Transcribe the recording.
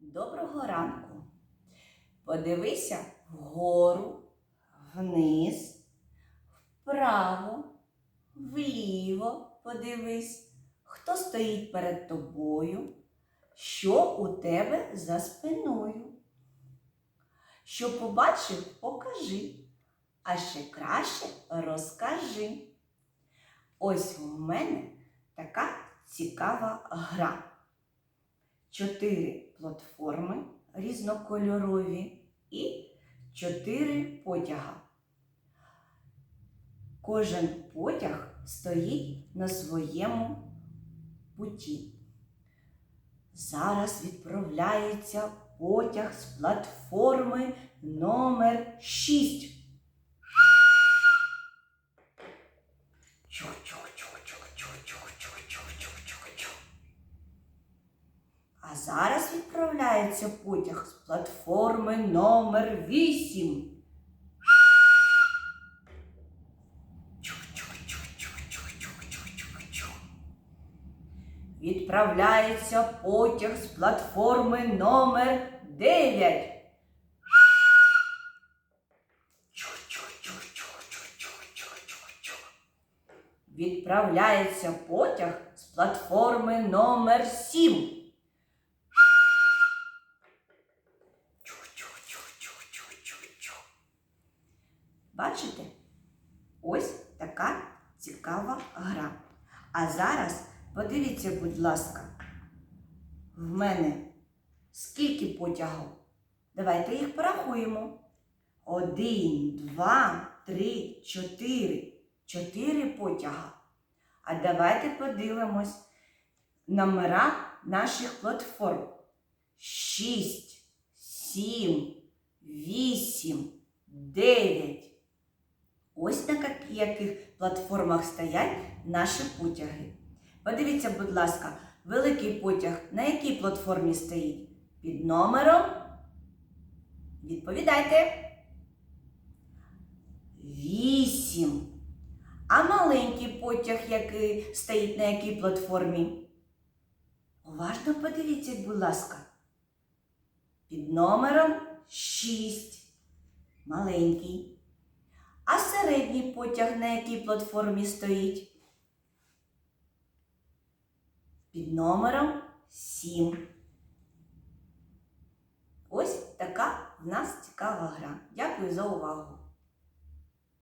Доброго ранку. Подивися вгору, вниз, вправо, вліво подивись, хто стоїть перед тобою, що у тебе за спиною. Що побачив, покажи, а ще краще розкажи. Ось у мене така цікава гра. Чотири платформи різнокольорові і чотири потяга. Кожен потяг стоїть на своєму путі. Зараз відправляється потяг з платформи номер 6. Чу-чу-чу-чу-чу-чу-чу-чу-чу-чу. Зараз відправляється потяг з платформи номер 8. Відправляється потяг з платформи номер 9. Відправляється потяг з платформи номер 7. Бачите? Ось така цікава гра. А зараз подивіться, будь ласка, в мене скільки потягів? Давайте їх порахуємо. Один, два, три, чотири. Чотири потяга. А давайте подивимось номера наших платформ. Шість, сім, вісім, дев'ять. Яких платформах стоять наші потяги. Подивіться, будь ласка, великий потяг на якій платформі стоїть? Під номером. Відповідайте. Вісім. А маленький потяг, який стоїть на якій платформі? Уважно подивіться, будь ласка. Під номером 6. Маленький. Середній потяг на якій платформі стоїть? Під номером 7. Ось така в нас цікава гра. Дякую за увагу.